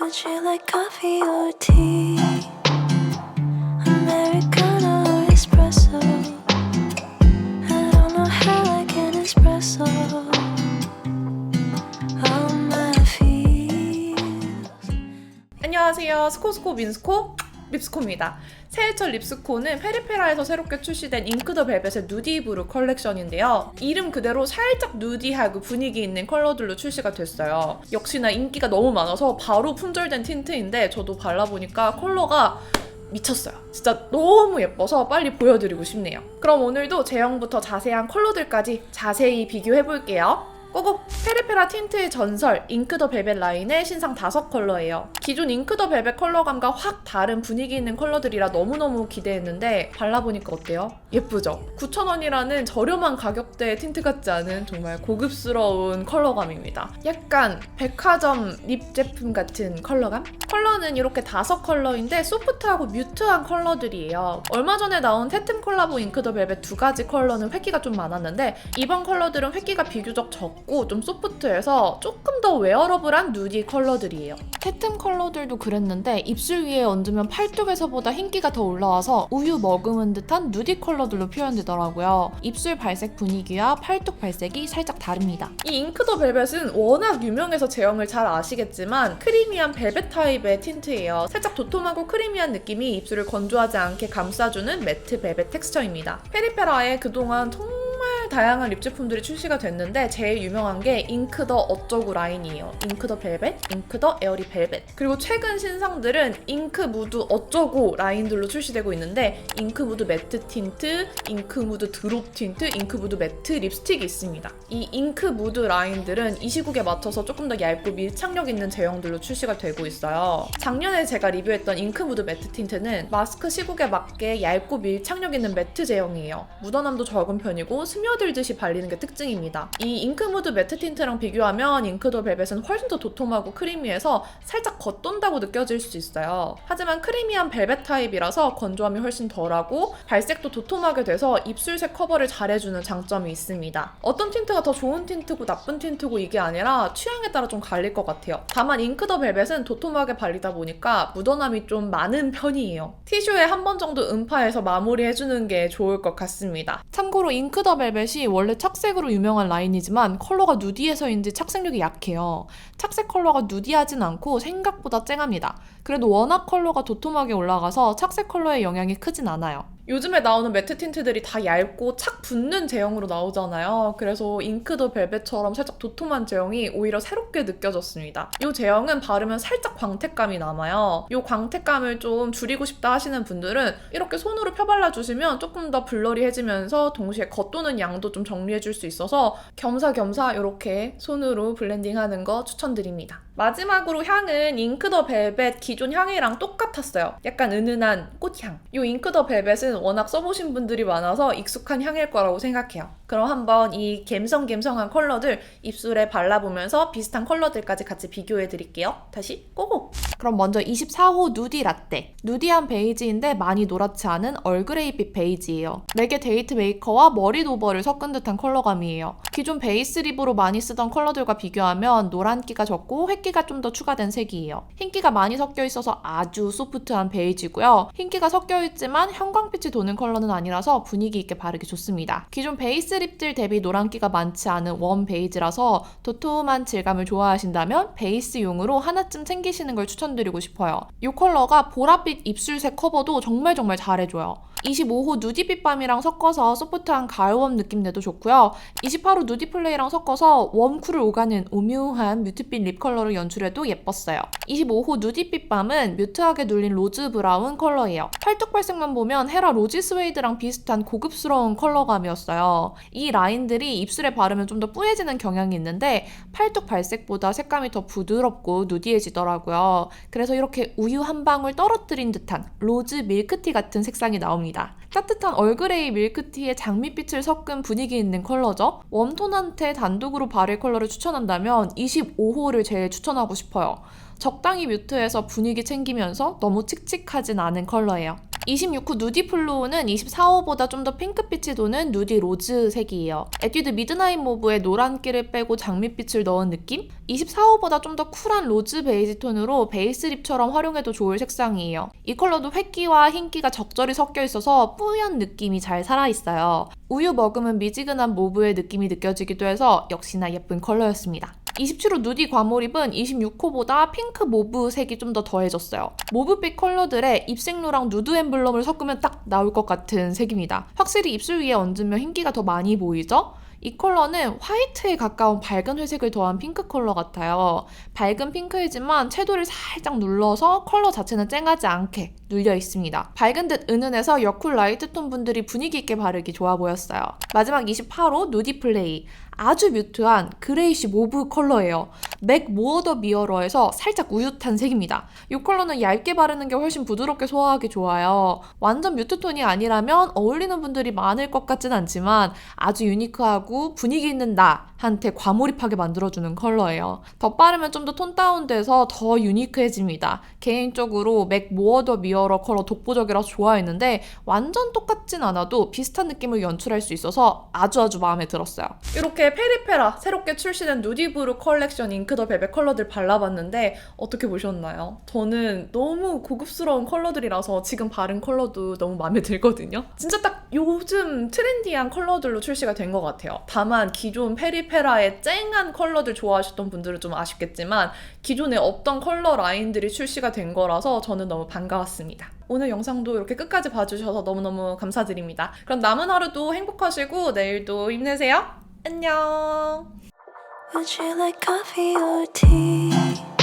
Would you like coffee or tea? Americano or espresso? I don't know how I can espresso all my feels. 안녕하세요. 스코스코 민스코 립스코입니다. 새해철 립스코는 페리페라에서 새롭게 출시된 잉크 더 벨벳의 누디 브루 컬렉션인데요. 이름 그대로 살짝 누디하고 분위기 있는 컬러들로 출시가 됐어요. 역시나 인기가 너무 많아서 바로 품절된 틴트인데 저도 발라보니까 컬러가 미쳤어요. 진짜 너무 예뻐서 빨리 보여드리고 싶네요. 그럼 오늘도 제형부터 자세한 컬러들까지 자세히 비교해볼게요. 고고! 페리페라 틴트의 전설 잉크 더 벨벳 라인의 신상 다섯 컬러예요. 기존 잉크 더 벨벳 컬러감과 확 다른 분위기 있는 컬러들이라 너무너무 기대했는데 발라보니까 어때요? 예쁘죠? 9,000원이라는 저렴한 가격대의 틴트 같지 않은 정말 고급스러운 컬러감입니다. 약간 백화점 립 제품 같은 컬러감? 컬러는 이렇게 다섯 컬러인데 소프트하고 뮤트한 컬러들이에요. 얼마 전에 나온 테튼 콜라보 잉크 더 벨벳 두 가지 컬러는 획기가 좀 많았는데 이번 컬러들은 획기가 비교적 적고 좀 소프트해서 조금 더 웨어러블한 누디 컬러들이에요. 테튼 컬러들도 그랬는데 입술 위에 얹으면 팔뚝에서보다 흰기가 더 올라와서 우유 머금은 듯한 누디 컬러들로 표현되더라고요. 입술 발색 분위기와 팔뚝 발색이 살짝 다릅니다. 이 잉크 더 벨벳은 워낙 유명해서 제형을 잘 아시겠지만 크리미한 벨벳 타입의 틴트예요. 살짝 도톰하고 크리미한 느낌이 입술을 건조하지 않게 감싸주는 매트 벨벳 텍스처입니다. 페리페라에 그동안 정말 다양한 립 제품들이 출시가 됐는데 제일 유명한 게 잉크 더 어쩌고 라인이에요. 잉크 더 벨벳, 잉크 더 에어리 벨벳. 그리고 최근 신상들은 잉크 무드 어쩌고 라인들로 출시되고 있는데 잉크 무드 매트 틴트, 잉크 무드 드롭 틴트, 잉크 무드 매트 립스틱이 있습니다. 이 잉크 무드 라인들은 이 시국에 맞춰서 조금 더 얇고 밀착력 있는 제형들로 출시가 되고 있어요. 작년에 제가 리뷰했던 잉크 무드 매트 틴트는 마스크 시국에 맞게 얇고 밀착력 있는 매트 제형이에요. 묻어남도 적은 편이고 스며 들듯이 발리는 게 특징입니다. 이 잉크 무드 매트 틴트랑 비교하면 잉크 더 벨벳은 훨씬 더 도톰하고 크리미해서 살짝 겉돈다고 느껴질 수 있어요. 하지만 크리미한 벨벳 타입이라서 건조함이 훨씬 덜하고 발색도 도톰하게 돼서 입술색 커버를 잘해주는 장점이 있습니다. 어떤 틴트가 더 좋은 틴트고 나쁜 틴트고 이게 아니라 취향에 따라 좀 갈릴 것 같아요. 다만 잉크 더 벨벳은 도톰하게 발리다 보니까 묻어남이 좀 많은 편이에요. 티슈에 한 번 정도 음파해서 마무리해주는 게 좋을 것 같습니다. 참고로 잉크 더 벨벳 이 원래 착색으로 유명한 라인이지만 컬러가 누디해서인지 착색력이 약해요. 착색 컬러가 누디하진 않고 생각보다 쨍합니다. 그래도 워낙 컬러가 도톰하게 올라가서 착색 컬러의 영향이 크진 않아요. 요즘에 나오는 매트 틴트들이 다 얇고 착 붙는 제형으로 나오잖아요. 그래서 잉크 더 벨벳처럼 살짝 도톰한 제형이 오히려 새롭게 느껴졌습니다. 이 제형은 바르면 살짝 광택감이 남아요. 이 광택감을 좀 줄이고 싶다 하시는 분들은 이렇게 손으로 펴발라 주시면 조금 더 블러리해지면서 동시에 겉도는 양도 좀 정리해 줄 수 있어서 겸사겸사 이렇게 손으로 블렌딩하는 거 추천드립니다. 마지막으로 향은 잉크 더 벨벳 기존 향이랑 똑같았어요. 약간 은은한 꽃향. 이 잉크 더 벨벳은 워낙 써보신 분들이 많아서 익숙한 향일 거라고 생각해요. 그럼 한번 이 갬성갬성한 컬러들 입술에 발라보면서 비슷한 컬러들까지 같이 비교해 드릴게요. 다시 고고! 그럼 먼저 24호 누디 라떼. 누디한 베이지인데 많이 노랗지 않은 얼그레이빛 베이지예요. 맥의 데이트 메이커와 머리 도버를 섞은 듯한 컬러감이에요. 기존 베이스 립으로 많이 쓰던 컬러들과 비교하면 노란기가 적고 획기가 좀 더 추가된 색이에요. 흰기가 많이 섞여 있어서 아주 소프트한 베이지고요. 흰기가 섞여 있지만 형광빛이 도는 컬러는 아니라서 분위기 있게 바르기 좋습니다. 기존 베이스 립들 대비 노란기가 많지 않은 웜 베이지라서 도톰한 질감을 좋아하신다면 베이스용으로 하나쯤 챙기시는 걸 추천 드리고 싶어요. 이 컬러가 보랏빛 입술색 커버도 정말 정말 잘해줘요. 25호 누디빛 밤이랑 섞어서 소프트한 가을웜 느낌 내도 좋고요. 28호 누디 플레이랑 섞어서 웜쿨을 오가는 오묘한 뮤트빛 립 컬러로 연출해도 예뻤어요. 25호 누디빛 밤은 뮤트하게 눌린 로즈 브라운 컬러예요. 팔뚝 발색만 보면 헤라 로지 스웨이드랑 비슷한 고급스러운 컬러감이었어요. 이 라인들이 입술에 바르면 좀 더 뿌얘지는 경향이 있는데 팔뚝 발색보다 색감이 더 부드럽고 누디해지더라고요. 그래서 이렇게 우유 한 방울 떨어뜨린 듯한 로즈 밀크티 같은 색상이 나옵니다. 따뜻한 얼그레이 밀크티에 장밋빛을 섞은 분위기 있는 컬러죠. 웜톤한테 단독으로 바를 컬러를 추천한다면 25호를 제일 추천하고 싶어요. 적당히 뮤트해서 분위기 챙기면서 너무 칙칙하진 않은 컬러예요. 26호 누디 플로우는 24호보다 좀 더 핑크빛이 도는 누디 로즈 색이에요. 에뛰드 미드나잇 모브에 노란기를 빼고 장밋빛을 넣은 느낌? 24호보다 좀 더 쿨한 로즈 베이지 톤으로 베이스 립처럼 활용해도 좋을 색상이에요. 이 컬러도 획기와 흰기가 적절히 섞여 있어서 뿌연 느낌이 잘 살아있어요. 우유 머금은 미지근한 모브의 느낌이 느껴지기도 해서 역시나 예쁜 컬러였습니다. 27호 누디 과몰입은 26호보다 핑크 모브 색이 좀 더 더해졌어요. 모브빛 컬러들의 입생로랑 누드 엠블럼을 섞으면 딱 나올 것 같은 색입니다. 확실히 입술 위에 얹으면 흰기가 더 많이 보이죠? 이 컬러는 화이트에 가까운 밝은 회색을 더한 핑크 컬러 같아요. 밝은 핑크이지만 채도를 살짝 눌러서 컬러 자체는 쨍하지 않게 눌려 있습니다. 밝은 듯 은은해서 여쿨 라이트 톤 분들이 분위기 있게 바르기 좋아 보였어요. 마지막 28호 누디 플레이. 아주 뮤트한 그레이시 모브 컬러예요. 맥 모어 더 미어러에서 살짝 우윳한 색입니다. 이 컬러는 얇게 바르는 게 훨씬 부드럽게 소화하기 좋아요. 완전 뮤트 톤이 아니라면 어울리는 분들이 많을 것 같진 않지만 아주 유니크하고 분위기 있는 나한테 과몰입하게 만들어주는 컬러예요. 더 빠르면 좀 더 톤 다운돼서 더 유니크해집니다. 개인적으로 맥 모어 더 미어러 컬러 독보적이라서 좋아했는데 완전 똑같진 않아도 비슷한 느낌을 연출할 수 있어서 아주 아주 마음에 들었어요. 페리페라 새롭게 출시된 누디브루 컬렉션 잉크 더 베베 컬러들 발라봤는데 어떻게 보셨나요? 저는 너무 고급스러운 컬러들이라서 지금 바른 컬러도 너무 마음에 들거든요. 진짜 딱 요즘 트렌디한 컬러들로 출시가 된 것 같아요. 다만 기존 페리페라의 쨍한 컬러들 좋아하셨던 분들은 좀 아쉽겠지만 기존에 없던 컬러 라인들이 출시가 된 거라서 저는 너무 반가웠습니다. 오늘 영상도 이렇게 끝까지 봐주셔서 너무너무 감사드립니다. 그럼 남은 하루도 행복하시고 내일도 힘내세요. 안녕. Would you like coffee or tea?